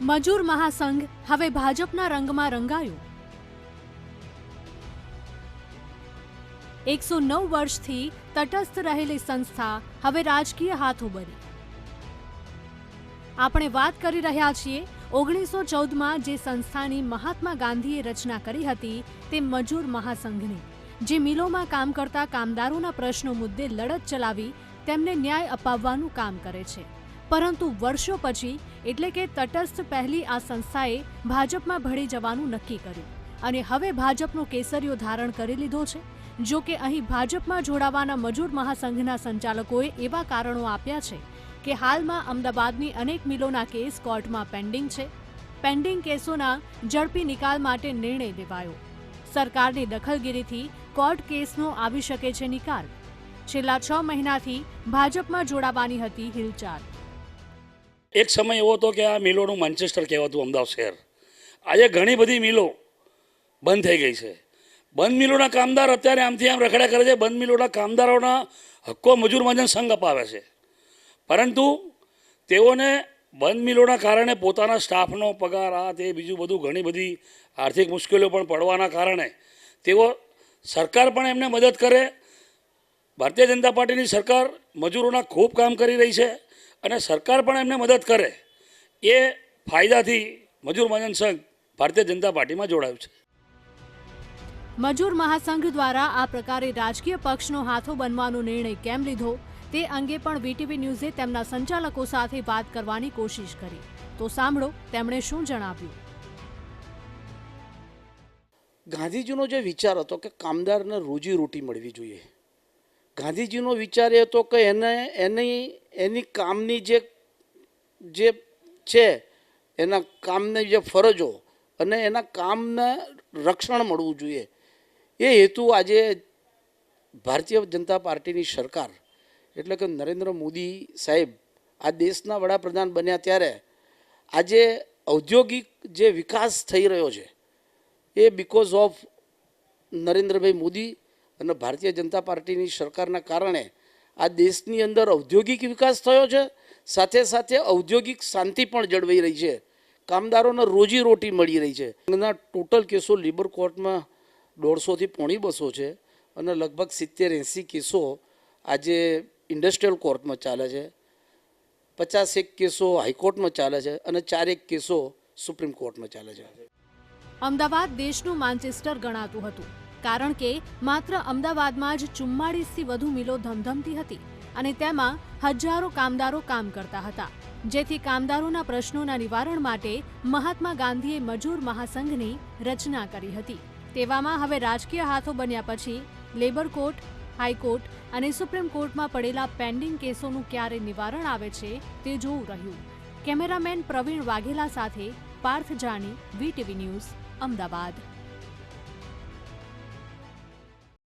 મજૂર મહાસંઘ હવે ભાજપના રંગમાં રંગાયું. એકસો નવ વર્ષથી તટસ્થ રહેલી સંસ્થા હવે રાજકીય હાથો બની આપણે વાત કરી રહ્યા છીએ ઓગણીસો ચૌદમાં જે સંસ્થાની મહાત્મા ગાંધીએ રચના કરી હતી તે મજૂર મહાસંઘની, જે મિલોમાં કામ કરતા કામદારોના પ્રશ્નો મુદ્દે લડત ચલાવી તેમને ન્યાય અપાવવાનું કામ કરે છે. પરંતુ વર્ષો પછી, એટલે કે તટસ્થ પહેલી આ સંસ્થાએ ભાજપમાં ભળી જવાનું નક્કી કર્યું. અને હવે ભાજપનો કેસરીયો ધારણ કરી લીધો છે. જો કે અહીં ભાજપમાં જોડાવાના મજૂર મહાસંઘના સંચાલકોએ એવા કારણો આપ્યા છે કે હાલમાં અમદાવાદની અનેક મિલોના કેસ કોર્ટમાં પેન્ડિંગ છે. પેન્ડિંગ કેસોના ઝડપી નિકાલ માટે નિર્ણય લેવાયો. સરકારની દખલગીરીથી કોર્ટ કેસનો આવી શકે છે નિકાલ. છેલ્લા છ મહિનાથી ભાજપમાં જોડાવાની હતી હિલચાલ. એક સમય એવો હતો કે આ મિલોનું માન્ચેસ્ટર કહેવાતું અમદાવાદ શહેર. આજે ઘણી બધી મિલો બંધ થઈ ગઈ છે. બંધ મિલોના કામદાર અત્યારે આમથી આમ રખડ્યા કરે છે. બંધ મિલોના કામદારોના હક્કો મજૂર મહાજન સંઘ અપાવે છે. પરંતુ તેઓને બંધ મિલોના કારણે પોતાના સ્ટાફનો પગાર, આ તે બીજું બધું ઘણી બધી આર્થિક મુશ્કેલીઓ પણ પડવાના કારણે તેઓ સરકાર પણ એમને મદદ કરે. ભારતીય જનતા પાર્ટીની સરકાર મજૂરોના ખૂબ કામ કરી રહી છે. અને સરકાર પણ એમને મદદ કરે એ ફાયદાથી મજૂર મહાજન સંઘ ભારતીય જનતા પાર્ટીમાં જોડાયું છે. મજૂર મહાસંઘ દ્વારા આ પ્રકારે રાજકીય પક્ષનો હાથો બનવાનો નિર્ણય કેમ લીધો તે અંગે પણ વીટીવી ન્યૂઝે તેમના સંચાલકો સાથે વાત કરવાની કોશિશ કરી. તો સાંભળો તેમણે શું જણાવ્યું. ગાંધીજીનો જે વિચાર હતો કે કામદારને રોજી રોટી મળવી જોઈએ. ગાંધીજીનો વિચાર એ હતો કે એને એની એની કામની જે જે છે, એના કામની જે ફરજો અને એના કામને રક્ષણ મળવું જોઈએ. એ હેતુ આજે ભારતીય જનતા પાર્ટીની સરકાર, એટલે કે નરેન્દ્ર મોદી સાહેબ, આ દેશના વડાપ્રધાન બન્યા ત્યારે આજે ઔદ્યોગિક જે વિકાસ થઈ રહ્યો છે, એ બિકોઝ ઓફ નરેન્દ્રભાઈ મોદી અને ભારતીય જનતા પાર્ટીની સરકારના કારણે આ દેશની અંદર ઔદ્યોગિક વિકાસ થયો છે. સાથે સાથે ઔદ્યોગિક શાંતિ પણ જળવાઈ રહી છે. કામદારોને રોજી રોટી મળી રહી છે. એના ટોટલ કેસો લેબર કોર્ટમાં દોઢસોથી પોણી બસો છે અને લગભગ સિત્તેર એંસી કેસો આજે ઇન્ડસ્ટ્રીયલ કોર્ટમાં ચાલે છે. પચાસ એક કેસો હાઈકોર્ટમાં ચાલે છે અને ચારેક કેસો સુપ્રીમ કોર્ટમાં ચાલે છે. અમદાવાદ દેશનું માન્ચેસ્ટર ગણાતું હતું. કારણ કે માત્ર અમદાવાદમાં જ ચુમ્માળીસથી વધુ મિલો ધમધમતી હતી અને તેમાં હજારો કામદારો કામ કરતા હતા. જેથી કામદારોના પ્રશ્નોના નિવારણ માટે મહાત્મા ગાંધીએ મજૂર મહાસંઘની રચના કરી હતી. તેવામાં હવે રાજકીય હાથો બન્યા પછી લેબર કોર્ટ, હાઈકોર્ટ અને સુપ્રીમ કોર્ટમાં પડેલા પેન્ડિંગ કેસોનું ક્યારે નિવારણ આવે છે તે જોવું રહ્યું. કેમેરામેન પ્રવીણ વાઘેલા સાથે પાર્થ જાની, વીટીવી ન્યૂઝ, અમદાવાદ.